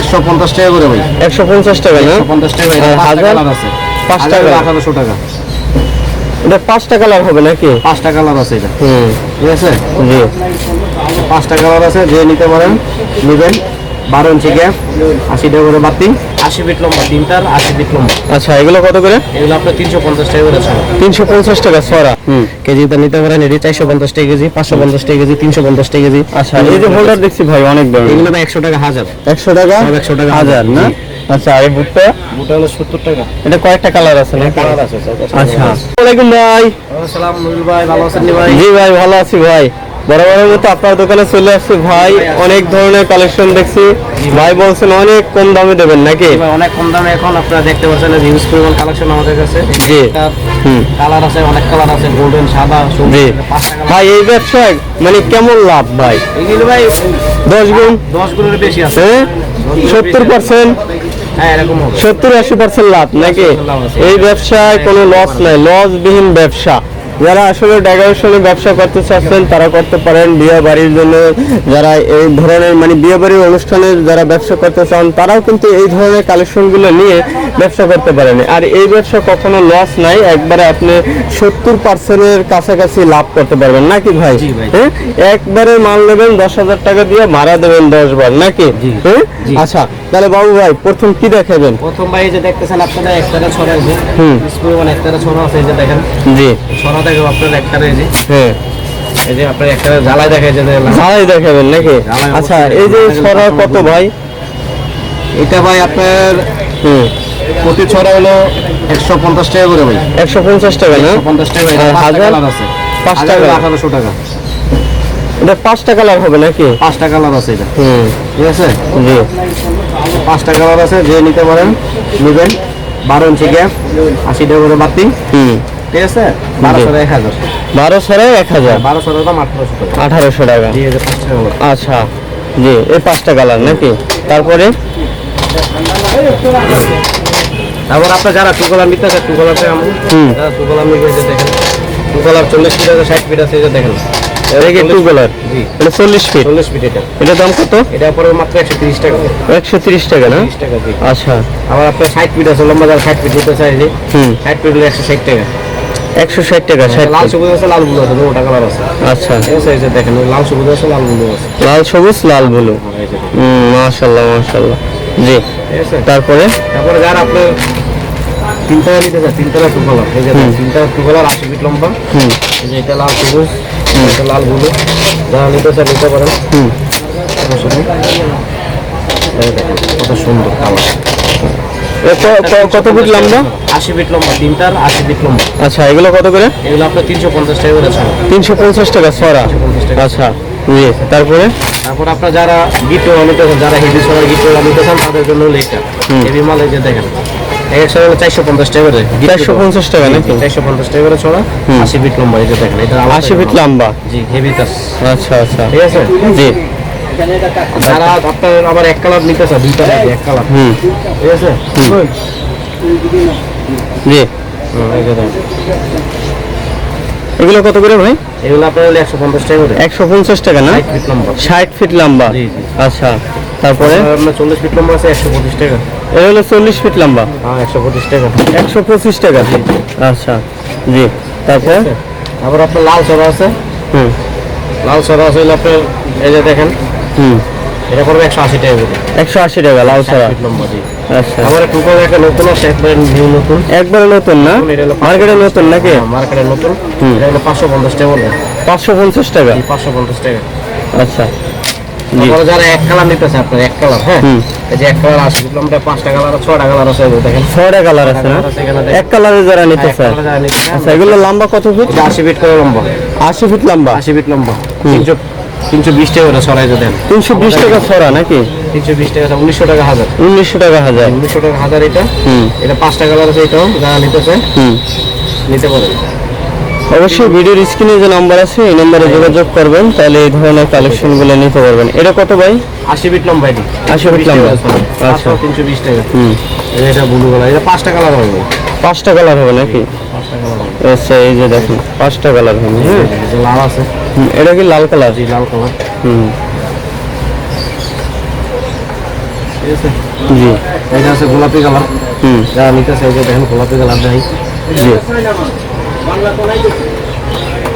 একশো পঞ্চাশ টাকা করে ভাই। একশো পঞ্চাশ টাকা না? পঞ্চাশ টাকা হাজার? পাঁচটা হাজার আঠারোশো টাকা। এটা পাঁচটা কালার হবে নাকি? পাঁচ টাকা লাভ আছে এটা। হুম। ঠিক আছে? জি। পাঁচটা কালার আছে যে নিতে পারেন নেবেন। বারো ইঞ্চি গ্যাপ আশি টাকা করে বাতি আশি ফিট লম্বা তিনটার আশি ফিট লম্বা। আচ্ছা এগুলো কত করে? এগুলো আপনার তিনশো পঞ্চাশ টাকা করে ছিল তিনশো পঞ্চাশ টাকা ছড়া? হুম। কেজিতে নিতে পারেন এটি চারশো পঞ্চাশ টাকা কেজি পাঁচশো পঞ্চাশ টাকা কেজি তিনশো পঞ্চাশ টাকা কেজি। আচ্ছা এই যে হোল্ডার দেখছি ভাই অনেক দাম। এগুলো তো একশো টাকা হাজার। একশো টাকা? 100 টাকা হাজার না? আচ্ছা এই বুটটা? হলো সত্তর টাকা। এটা কয়েকটা কালার আছে না? কালার আছে স্যার আচ্ছা। ওয়ালাইকুম ভাই। আসসালাম নুরুল ভাই ভালো আছেন ভাই? জি ভাই ভালো আছি ভাই। বরাবরের মতো আপনার দোকানে চলে আসছি। ভাই অনেক ধরনের কালেকশন দেখছি। ভাই বলছেন অনেক কম দামে দেবেন নাকি? অনেক কম দামে এখন আপনারা দেখতে পাচ্ছেন হিউজ পরিমাণ কালেকশন আমাদের কাছে। জি। কালার আছে অনেক কালার আছে গোল্ডেন সাদা জি। ভাই এই ব্যবসায় মানে কেমন লাভ ভাই? এগুলো ভাই দশ গুণ? দশ গুণের বেশি আছে। হ্যাঁ? সত্তর পার্সেন্ট হ্যাঁ সত্তর আশি পার্সেন্ট লাভ নাকি? এই ব্যবসায় কোনো লস নাই লসবিহীন ব্যবসা। যারা আসলে ডেকোরেশনে ব্যবসা করতে চাচ্ছেন তারা করতে পারেন বিয়ে বাড়ির জন্য। যারা এই ধরনের মানে বিয়ে বাড়ির অনুষ্ঠানে যারা ব্যবসা করতে চান তারাও কিন্তু এই ধরনের কালেকশনগুলো নিয়ে ব্যবসা করতে পারেন। আর এই ব্যবসা কখনো লস নাই একবারে আপনি সত্তর পার্সেন্টের কাছাকাছি লাভ করতে পারবেন। নাকি ভাই? হ্যাঁ? একবারে মাল নেবেন দশ হাজার টাকা দিয়ে ভাড়া দেবেন দশ বার। নাকি। হ্যাঁ? আচ্ছা তাহলে বাবু ভাই প্রথম কি দেখাবেন? প্রথম ভাই এই যে দেখতেছেন আপনারা একটারে ছড়া আছে হুম। স্কুল পরিমাণ একটারে ছড়া আছে এই যে দেখেন। জি। ছড়া দেখো আপনার একটারে এই যে। হ্যাঁ। এই যে আপনার একটারে জ্বালায় দেখা যায় যে ঝালাই দেখাবেন নাকি? আচ্ছা এই যে ছড়া কত ভাই? এটা ভাই আপনার হুম। প্রতি ছড়া হলো একশো পঞ্চাশ টাকা করে ভাই। একশো পঞ্চাশ টাকা না? পঞ্চাশ টাকা পাঁচটা হাজার? আছে। হাজার কালার। আঠারোশো টাকা। এটা পাঁচটা কালার হবে নাকি? পাঁচটা কালার আছে এটা। হুম। ঠিক আছে? জি। পাঁচটা কালার আছে যে নিতে পারেন নেবেন। বারো ইঞ্চি গ্যাপ আশি টাকা করে বাতি। ঠিক আছে? বারোশো এক হাজার। বারো এক হাজার? বারোশো দাম আঠারোশো টাকা। আঠারোশো টাকা। জি এই যে পাঁচটা কালার। আচ্ছা। জি এই পাঁচটা কালার নাকি? তারপরে? তারপর আপনার যারা টু কালার নিতে আছে টু কালারটা আমি হুম। যারা টু কালার নিবে দেখেন। টু কালার চল্লিশ ফিট আছে ষাট ফিট আছে দেখেন। এটা টু কালার জি। এটা চল্লিশ ফিট ফিট এটা। এটা দাম কত? এটা পরে মাত্র একশো তিরিশ টাকা। একশো তিরিশ টাকা না? তিরিশ টাকা জি। আচ্ছা। আবার আপনার ফিট আছে লম্বা যারা ষাট ফিট নিতে চাই যে হুম। ষাট ফিট হলে একশো ষাট টাকা। একশো ষাট টাকা ষাট লাল সবুজ আছে লাল ব্লু আছে দুটা কালার আছে। আচ্ছা। এই দেখেন লাল সবুজ আছে লাল ব্লু আছে। লাল সবুজ লাল ব্লু হুম জি। তারপরে? তারপরে যারা আপনার তিনটা নিতে চায় তিনটা টু কালার এই যে তিনটা টু কালার আশি ফিট লম্বা। হুম। এই যে এটা লাল সবুজ। লাল ব্লু যারা নিতে নিতে পারেন। কত সুন্দর কালার। কত ফুট লম্বা? আশি ফিট লম্বা তিনটার আশি ফিট লম্বা। আচ্ছা এগুলো কত করে? এগুলো আপনার তিনশো পঞ্চাশ টাকা করে তিনশো পঞ্চাশ টাকা ছড়া? 350 টাকা। আচ্ছা তারপরে? তারপর আপনার যারা গিট নিতে যারা হেভি সোনার গিট নিতে চান তাদের জন্য এটা হেভি মাল এই যে দেখেন। এক একশো হলো চারশো পঞ্চাশ টাকা করে। চারশো পঞ্চাশ টাকা নাকি? চারশো পঞ্চাশ টাকা করে ছড়া। আশি ফিট লম্বা এই দেখেন এটা আশি ফিট লম্বা? জি হেভি কাজ। আচ্ছা আচ্ছা। ঠিক আছে? জি। যারা আপনার আবার এক কালার নিতে চান দুইটা এক কালার। হুম। ঠিক আছে? জি। এগুলো কত করে ভাই? এগুলো আপনার হলো একশো পঞ্চাশ টাকা করে। একশো পঞ্চাশ টাকা না? ষাট ফিট লম্বা। আচ্ছা তারপরে? আপনার চল্লিশ ফিট লম্বা আছে একশো পঁচিশ টাকা। এটা হলো চল্লিশ ফিট লম্বা? হ্যাঁ একশো পঁচিশ টাকা। একশো পঁচিশ টাকা? আচ্ছা জি। তারপর? তারপর আপনার লাল ছড়া আছে। হুম। লাল ছড়া আছে হলো আপনার এই যে দেখেন। হুম। এটা পড়বে একশো আশি টাকা করে। একশো আশি টাকা লাল ফিট লম্বা জি। আচ্ছা আবার একটু করে একটা নতুন একবার নিউ নতুন। একবারে নতুন না? মার্কেটে নতুন নাকি? মার্কেটের নতুন। এটা হলো পাঁচশো পঞ্চাশ টাকা বলবে পাঁচশো পঞ্চাশ টাকা? পাঁচশো পঞ্চাশ টাকা। আচ্ছা। যারা এক কালার নিতেছে আপনার এক কালার হ্যাঁ? এই যে এক কালার আছে কিলোমিটার পাঁচটা কালার ছয়টা কালার আছে দেখেন। ছয়টা কালার আছে না। এক কালারে যারা নিতে চায়। নিতে আচ্ছা এগুলো লম্বা কত ফিট? আশি ফিট করে লম্বা। আশি ফিট লম্বা। আশি ফিট লম্বা। তিনশো বিশ টাকা করে যে দেন। তিনশো বিশ টাকা ছড়া নাকি? তিনশো বিশ টাকা উনিশশো টাকা হাজার। উনিশশো টাকা হাজার। উনিশশো টাকা হাজার এটা। হুম। এটা পাঁচটা কালার আছে এটাও যারা নিতেছে হুম। নিতে পারেন অবশ্যই ভিডিওর স্ক্রিনে যে নাম্বার আছে এই নম্বরে যোগাযোগ করবেন তাহলে এই ধরনের কালেকশনগুলো নিতে পারবেন। এটা কত ভাই? আশি ফিট লম্বা এটি 80 feet লম্বা। আচ্ছা। তিনশো বিশ টাকা। হুম। এটা ব্লু কালার এটা পাঁচটা কালার হবে। পাঁচটা কালার হবে নাকি? আচ্ছা এই যে দেখুন পাঁচটা কালার হ্যাঁ? লাল আছে। এটা কি লাল কালার জি লাল কালার হুম। জি। এটা আছে গোলাপি কালার হুম। যা নিতেছে এই যে দেখেন গোলাপি কালার নাই জি।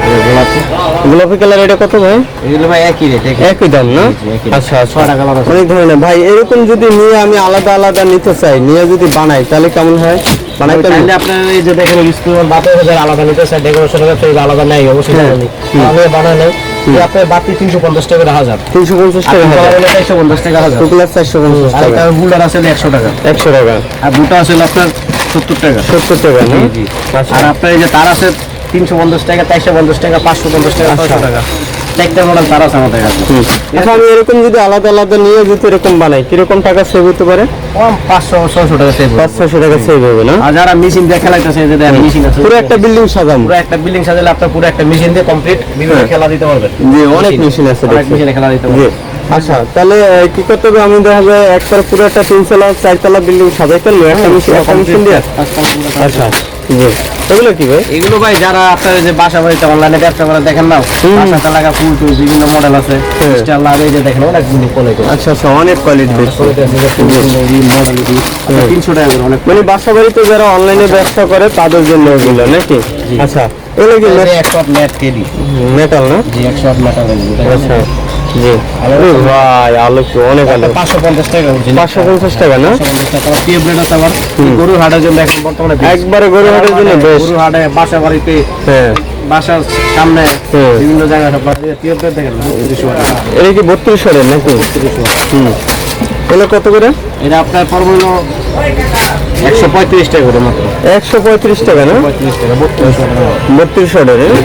গোলাপি গোলাপি কালার এটা কত ভাই? এগুলো ভাই একই রেট একই। দাম না? আচ্ছা আচ্ছা। কালার আছে। অনেক ধরনের। ভাই এরকম যদি নিয়ে আমি আলাদা আলাদা নিতে চাই নিয়ে যদি বানাই তাহলে কেমন হয়? বানাইতে আপনার এই যে দেখেন বাতে হাজার আলাদা নিতে চাই ডেকোরেশন করতে আলাদা নেই অবশ্যই হ্যাঁ। আমি বানাই আপনার বাতি তিনশো পঞ্চাশ টাকা হাজার তিনশো পঞ্চাশ টাকা চারশো পঞ্চাশ টাকা হাজার চারশো পঞ্চাশ টাকা। বুলার আছে একশো টাকা। একশো টাকা। আর দুটো আছে আপনার সত্তর টাকা। সত্তর টাকা আর আপনার এই যে তার আছে তিনশো পঞ্চাশ টাকা চারশো পঞ্চাশ টাকা পাঁচশো পঞ্চাশ টাকা ছয়শো টাকা। চারটা মডেল তার আছে আমাদের কাছে। আচ্ছা। আমি এরকম যদি আলাদা আলাদা নিয়ে যদি এরকম বানাই কীরকম টাকা সেভ হতে পারে? কম পাঁচশো টাকা সেভ পাঁচ ছশো টাকা সেভ হবে না? আর যারা মেশিন দিয়ে খেলাইতেছে যে মেশিন আছে। পুরো একটা বিল্ডিং সাজাম পুরো একটা বিল্ডিং সাজালে আপনার পুরো একটা মেশিন দিয়ে কমপ্লিট বিভিন্ন হ্যাঁ। খেলা দিতে পারবেন। জি অনেক মেশিন আছে অনেক দেখছি। মেশিনে খেলা দিতে পারবেন। আচ্ছা তাহলে কি করতে হবে? আমি দেখা যায় একবার পুরো একটা তিনতলা চারতলা বিল্ডিং সাজাইতে একটা মেশিন দিয়ে। আচ্ছা জি এগুলো কি ভাই? এগুলো ভাই যারা আপনার যে বাসা বাড়িতে অনলাইনে ব্যবসা করে দেখেন না। বাসাতে লাগা ফুল টুল বিভিন্ন মডেল আছে। হ্যাঁ। স্টার লাগে যে দেখেন কোয়ালিটি আচ্ছা আচ্ছা অনেক কোয়ালিটি তিনশো টাকা অনেক মানে বাসা বাড়িতে যারা অনলাইনে ব্যবসা করে তাদের জন্য এগুলো নাকি? আচ্ছা এগুলো কি মেটাল না? জি একশো মেটাল আচ্ছা। জি। ভাই আলো অনেক আলো পাঁচশো পঞ্চাশ টাকা বলছি পাঁচশো পঞ্চাশ টাকা না? টিউবলেট আছে আবার গরুর হাটের জন্য এখন বর্তমানে। একবারে গরু হাটের জন্য গরুর হাটে বাসা বাড়িতে হ্যাঁ। বাসার সামনে বিভিন্ন জায়গায় এটা কি বত্রিশ হাজার নাকি? হুম। কত করে? এটা আপনার হলো একশো পঁয়ত্রিশ টাকা করে মাত্র। একশো পঁয়ত্রিশ টাকা না? বত্রিশ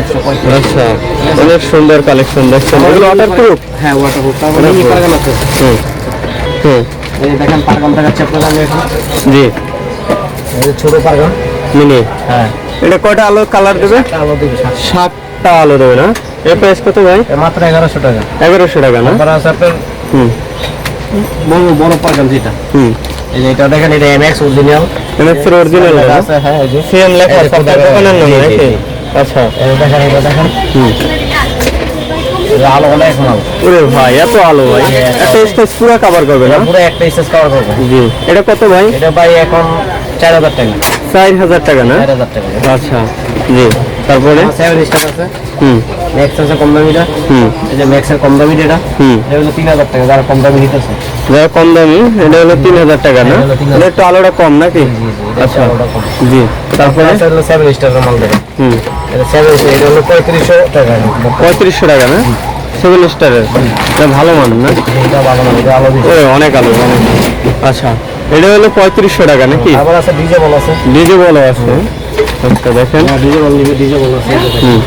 একশো পঁয়ত্রিশ আচ্ছা অনেক সুন্দর কালেকশন দেখছেন। এগুলো ওয়াটার প্রুফ হ্যাঁ ওয়াটার প্রুফ তারপরে পারগান আছে? হুম হুম। এই দেখেন পারগান দেখাচ্ছে আপনার আমি এখন। জি। এই ছোট পারগান মিনি? হ্যাঁ। এটা কয়টা আলো কালার দেবে? আলো দিবে সাতটা। আলো দেবে না? এর প্রাইস কত ভাই? মাত্র এগারোশো টাকা। এগারোশো টাকা না? আপনার হুম। বড় বড় পারগান যেটা। হুম। এই যে এটা দেখেন এটা এমএক্স অরিজিনাল এমএক্সের অরিজিনাল আছে হ্যাঁ এই যে। সিএম লেখা আছে আপনার দোকানের নামে নাকি? আচ্ছা। যে দেখেন এটা দেখেন। আলো অনেক ভালো ওরে ভাই এত আলো ভাই। একটা স্টেজ পুরো কভার করবে না? পুরো একটা স্টেজ কভার করবে। জি। এটা কত ভাই? এটা ভাই এখন চার হাজার টাকা। চার হাজার টাকা না? চার হাজার টাকা। আচ্ছা। জি। তারপরে? সেভেন স্টার আছে। হুম। ম্যাক্স আছে কম দামিটা। হুম। এই যে ম্যাক্সের কম দামি এটা। হুম। এটা হলো তিন হাজার টাকা যারা কম দামি নিতেছে। যারা কম দামি? এটা হলো তিন হাজার টাকা না? এটা 3000 এটা একটু আলোটা কম নাকি? আচ্ছা। জি। তারপরে? হলো সেভেন স্টারের মাল দেবে হুম। এটা এটা হলো পঁয়ত্রিশশো টাকা। পঁয়ত্রিশশো টাকা না? সেভেন স্টারের এটা ভালো মান না? এটা ভালো না এটা আলো অনেক আলো অনেক। আচ্ছা। এটা হলো পঁয়ত্রিশশো টাকা নাকি? আবার আছে ডিজে বল আছে। ডিজে বলো আছে। আচ্ছা দেখেন। ডিজে বল ডিজে বল আছে। হুম।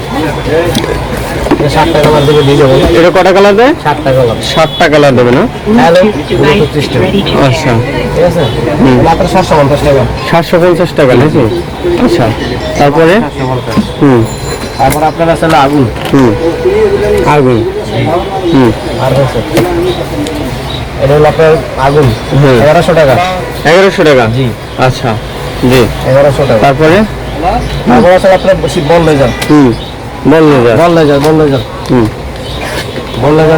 টাকা মাল দেবে ডিজে বল এটা কটা কালার দেয়? টাকা মাল সাতটা কালার দেবে না? হ্যালো পঁয়ত্রিশ টাকা। আচ্ছা। ঠিক আছে? মাত্র সাতশো পঞ্চাশ টাকা। সাতশো পঞ্চাশ টাকা নাকি? আচ্ছা। তারপরে? হুম। তারপর আপনার আছে আগুন। হুম। আগুন। হুম। আর আছে এটা হলো আপনার আগুন। এগারোশো টাকা। এগারোশো টাকা? জি। আচ্ছা। জি। এগারোশো টাকা। তারপরে? তারপর আছে আপনার বেশি বল লেজার হুম। Ball laser ball laser ball হুম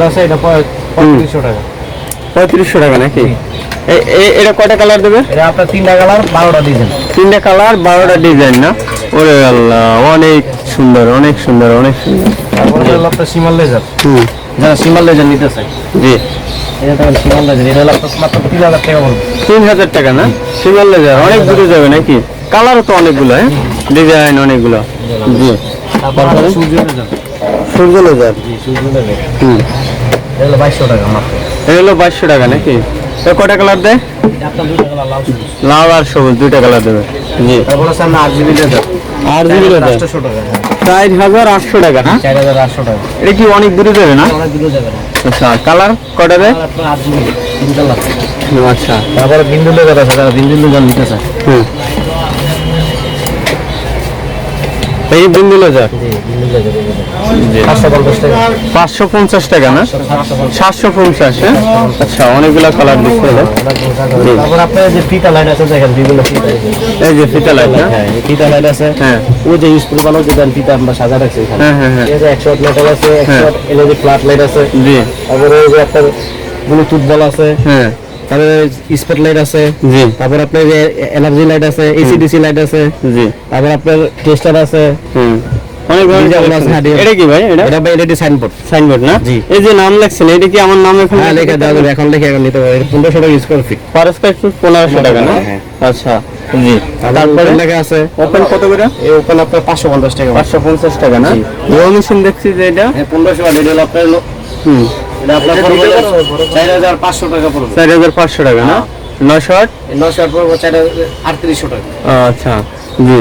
আছে এটা পঁয়- পঁয়ত্রিশশো টাকা। পঁয়ত্রিশশো টাকা নাকি? এটা কয়টা কালার দেবে? এটা আপনার তিনটা কালার বারোটা ডিজাইন। তিনটা কালার বারোটা ডিজাইন না? ওরে আল্লাহ অনেক সুন্দর অনেক সুন্দর অনেক সুন্দর। তারপরে হলো আপনার সিমাল লেজার। হুম। যারা সিমাল লেজার নিতে জি। সিমাল মাত্র তিন হাজার টাকা না? সিঙ্গল লেজার অনেক দূরে যাবে নাকি? কালারও তো অনেকগুলো হ্যাঁ? ডিজাইন অনেকগুলো। জি। তারপর? সূর্য সূর্য লেজার জি সূর্য লেজার হুম। এটা বাইশশো টাকা মাত্র। এগুলো বাইশশো টাকা নাকি? তো কটা কালার দেয়? এটা আপনার দুটো কালার লাল আর সবুজ দুইটা কালার দেবে। জি। তারপর আছে আট জিবি লেজার আর জিবি লেজার আটশোশো টাকা। চার হাজার আটশো টাকা না? চার হাজার আটশো টাকা। এটা কি অনেক দূরে যাবে না? অনেক দূরে যাবে। না আচ্ছা কালার কটা দেয়? আট জিবি তিন কালার আচ্ছা। তারপরে বিন্দু লেজার আছে বিন্দু লেজার নিতে চায়। হুম। এই বিন্দু লেজার জি বিন্দু লেজার জি। সাতশো পঞ্চাশ টাকা। পাঁচশো পঞ্চাশ টাকা না? সাতশো পঞ্চাশ হ্যাঁ? আচ্ছা অনেকগুলো কালার দিচ্ছে যে ফিতা লাইট আছে দেখেন বিভিন্ন ফিতা এই যে। ফিতা লাইট হ্যাঁ ফিতা লাইট আছে। হ্যাঁ। ওই যে ইউজ করে যে দেন ফিতা আমরা সাজা রাখছি হ্যাঁ হ্যাঁ হ্যাঁ। একশো মেটাল আছে একশো। এলইডি ফ্ল্যাট লাইট আছে। জি। তারপরে ওই যে আপনার ব্লুটুথ বল আছে। হ্যাঁ। তারপরে স্পট লাইট আছে জি। তারপর আপনার যে এনার্জি লাইট আছে এসিডিসি লাইট আছে জি। তারপর আপনার টেস্টার আছে হুম। অনেক। হ্যাঁ, এটা কি ভাই এটা? এটা ভাই এলইডি সাইনবোর্ড সাইনবোর্ড না? জি। এই যে নাম লেখছেন এটা কি আমার নাম এখানে হ্যাঁ লেখা যাবে এখন লিখে এখন নিতে পারবেন পনেরোশো টাকা square feet per square foot পনেরোশো টাকা না? হ্যাঁ। আচ্ছা জি। তারপরে? লেখা আছে ওপেন কত করে? এই ওপেন আপনার পাঁচশো পঞ্চাশ টাকা। পাঁচশো পঞ্চাশ টাকা না? জি। মেশিন দেখছি যে এটা? হ্যাঁ পনেরোশো টাকা এটা আপনার হুম। চার হাজার পাঁচশো টাকা না? নশো আট? নশো আট পড়বে চার আটত্রিশশো টাকা। আচ্ছা। জি।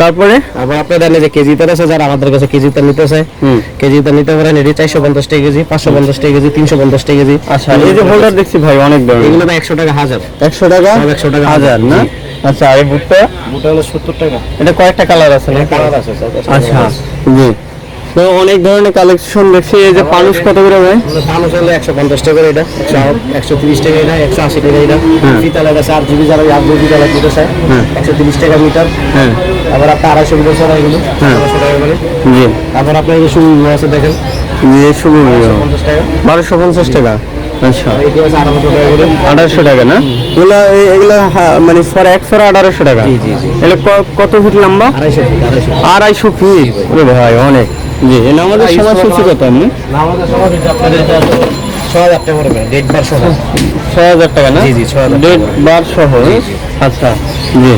তারপরে? আবার জানেন যে কেজি তার আছে যারা আমাদের কাছে কেজি নিতে চায় হুম। কেজি নিতে পারেন এটি চারশো পঞ্চাশ টাকা কেজি পাঁচশো পঞ্চাশ টাকা কেজি তিনশো পঞ্চাশ টাকা কেজি। আচ্ছা এই যে হোল্ডার দেখছি ভাই অনেক দাম। এগুলো একশো টাকা হাজার। একশো টাকা? 100 টাকা হাজার। না? আচ্ছা আর এই বুটটা? বুটা হলো সত্তর টাকা। এটা কয়েকটা কালার আছে না? কালার আছে আচ্ছা জি। তো অনেক ধরনের কালেকশন দেখছি এই যে পানুষ কত করে ভাই? মানুষ হলো একশো পঞ্চাশ টাকা এটা একশো একশো তিরিশ টাকা এটা একশো আশি টাকা এটা ফিতা লাগা আট জিবি যারা আট জিবি যারা চায় হুম। একশো তিরিশ টাকা মিটার। হ্যাঁ। আবার আপনার আড়াইশো মিটার ছাড়া এগুলো আড়াইশো টাকা করে। তারপর আপনার এই শুরু আছে দেখেন বারোশো পঞ্চাশ টাকা। আচ্ছা। আঠারোশো টাকা না? এগুলো এগুলো হ্যাঁ, মানে এক আঠারোশো টাকা? কত ফিট লম্বা? আড়াইশো ফিট আড়াইশো ফিট। ভাই অনেক। জি সূচি কত আপনি আপনাদের এটা হাজার টাকা পড়বে ডেট বার সহ। ছয় হাজার টাকা না? জি, জি, 6,000 ডেট বার সহ আচ্ছা জি।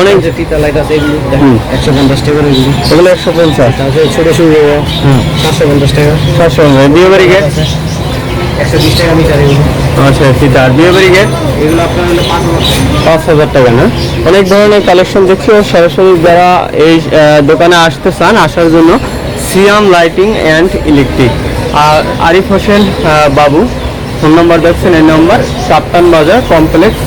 অনেক যে ফিতা লাইট আছে এগুলো। একশো পঞ্চাশ টাকা করে এগুলো। একশো পঞ্চাশ। ছোটো সাতশো পঞ্চাশ টাকা। সাতশো বিয়ে বাড়ি গেট? একশো বিশ টাকা মিটার আচ্ছা ফিতা আর বিয়ে বাড়ি গেট? এগুলো আপনার হলো পাঁচ হাজার টাকা। পাঁচ হাজার টাকা না? অনেক ধরনের কালেকশন দেখছি ও সরাসরি যারা এই দোকানে আসতে চান আসার জন্য সিয়াম লাইটিং অ্যান্ড ইলেকট্রিক। আর আরিফ হোসেন বাবু ফোন নম্বর দেখছেন এই নম্বর কাপ্তান বাজার কমপ্লেক্স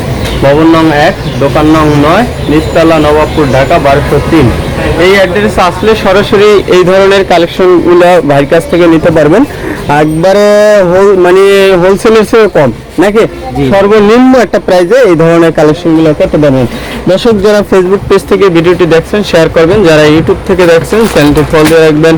ভবন নং এক দোকান নং নয় নিচতলা নবাবপুর ঢাকা বারোশো তিন। এই অ্যাড্রেস আসলে সরাসরি এই ধরনের কালেকশনগুলো ভাইয়ের কাছ থেকে নিতে পারবেন। একবারে হোল মানে হোলসেলের চেয়ে কম নাকি? সর্বনিম্ন একটা প্রাইজে এই ধরনের কালেকশনগুলো করতে পারবেন দর্শক যারা ফেসবুক পেজ থেকে ভিডিওটি দেখছেন শেয়ার করবেন। যারা ইউটিউব থেকে দেখছেন চ্যানেলটি ফলো দিয়ে রাখবেন।